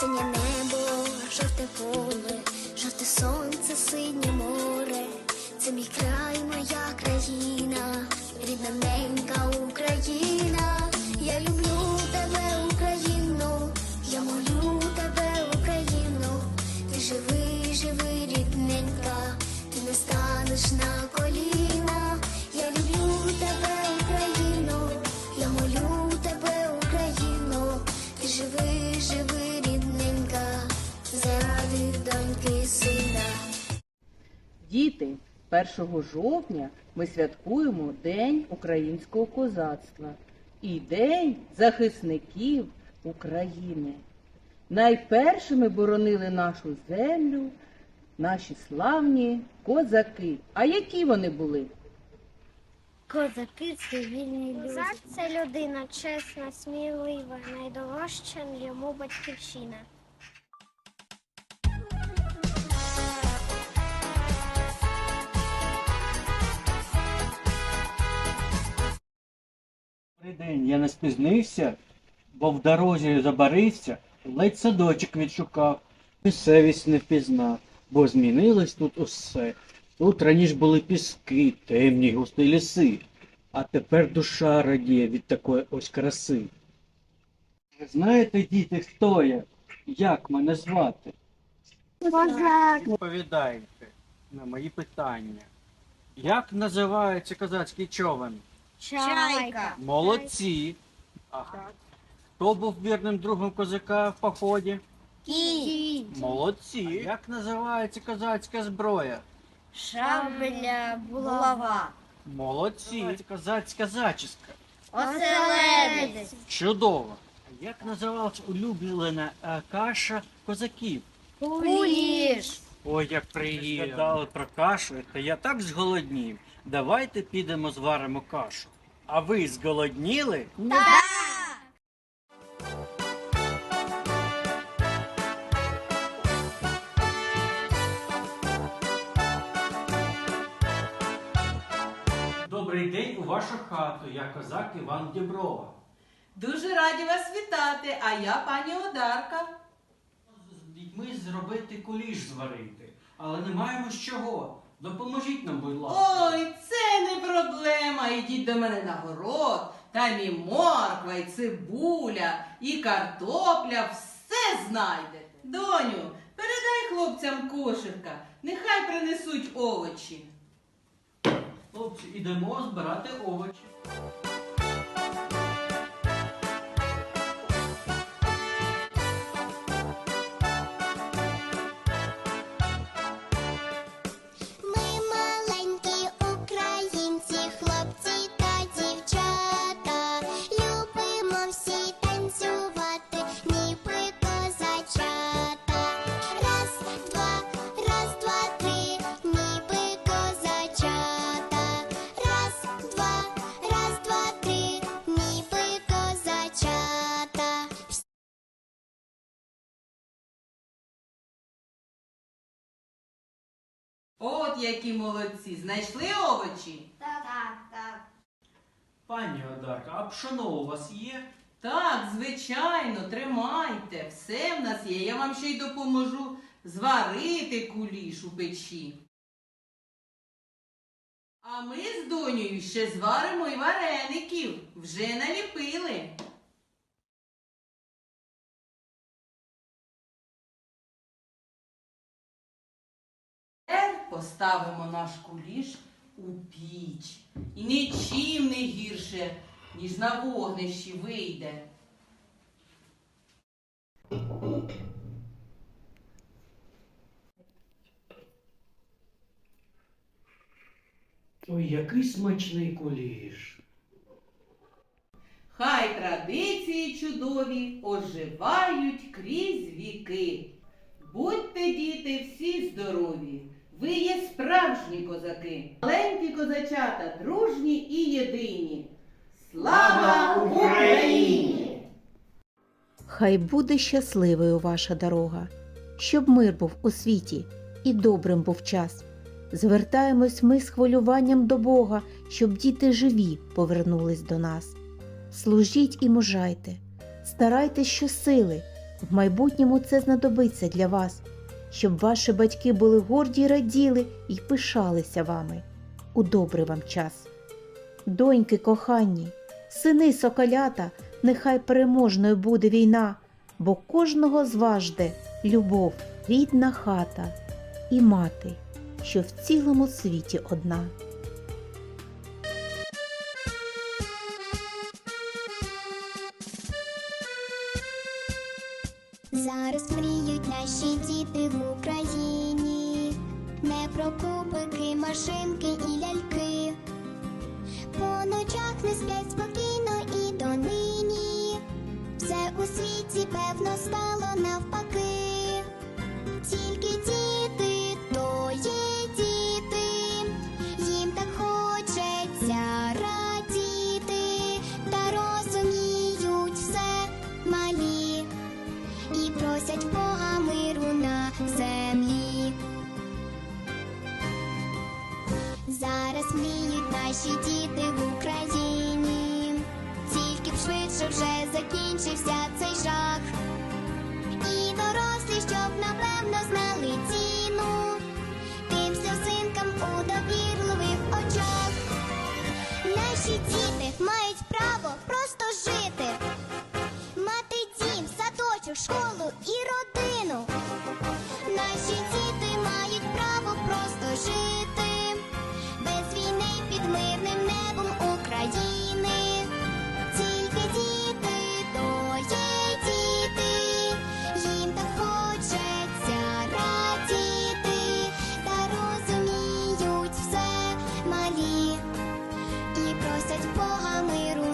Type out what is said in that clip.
синє небо, жовте поле, жовте сонце, синє море. Це мій край, моя країна, рідна ненька Україна. 1 жовтня ми святкуємо День українського козацтва і День захисників України. Найпершими боронили нашу землю наші славні козаки. А які вони були? Козаки це вільні люди. Козак це людина чесна, смілива, найдорожча йому батьківщина. Добрий день, я не спізнився, бо в дорозі забарився, ледь садочок відшукав. Місцевість не впізнав, бо змінилось тут усе. Тут раніше були піски, темні густі ліси, а тепер душа радіє від такої ось краси. Ви знаєте, діти, хто я? Як мене звати? Відповідайте на мої питання. Як називається козацький човен? Чайка. Молодці. А хто був вірним другом козака в поході? Кінь. Молодці. Як називається козацька зброя? Шабля булава. Молодці. Козацька зачіска. Оселедець. Чудово. А Як називалась улюблена е, каша козаків? Куліш. Ой, як приємно. Згадали про кашу, та я так зголоднів. Давайте підемо зваримо кашу. А ви зголодніли? Добрий день у вашу хату. Я козак Іван Діброва. Дуже раді вас вітати, а я пані Одарка. З дітьми зробити куліш зварити, але не маємо з чого. Допоможіть нам, будь ласка. Ой, це не Ідіть до мене на город. Там і морква, і цибуля, і картопля, все знайдете. Доню, передай хлопцям кошика, нехай принесуть овочі. Хлопці, ідемо збирати овочі. От які молодці, знайшли овочі? Так, так, так. Пані Одарка, а пшоно у вас є? Так, звичайно, тримайте. Все в нас є. Я вам ще й допоможу зварити куліш у печі. А ми з донею ще зваримо і вареників. Вже наліпили. Тепер поставимо наш куліш у піч. І нічим не гірше, ніж на вогнищі вийде. Ой, який смачний куліш. Хай традиції чудові оживають крізь віки. Будьте, діти, всі здорові, ви є справжні козаки, маленькі козачата, дружні і єдині. Слава Україні! Хай буде щасливою ваша дорога, щоб мир був у світі і добрим був час. Звертаємось ми з хвилюванням до Бога, щоб діти живі повернулись до нас. Служіть і мужайте, старайтесь щосили, В майбутньому це знадобиться для вас, щоб ваші батьки були горді й раділи і пишалися вами у добрий вам час. Доньки кохані, сини соколята, нехай переможною буде війна, бо кожного зважде жде любов, рідна хата і мати, що в цілому світі одна. Про кубики, машинки і ляльки. По ночах не сплять спокійно і донині. Все у світі певно стало навпаки. Тільки діти, швидше вже закінчився цей жах. І дорослі, щоб напевно знали ціну, просять Бога миру.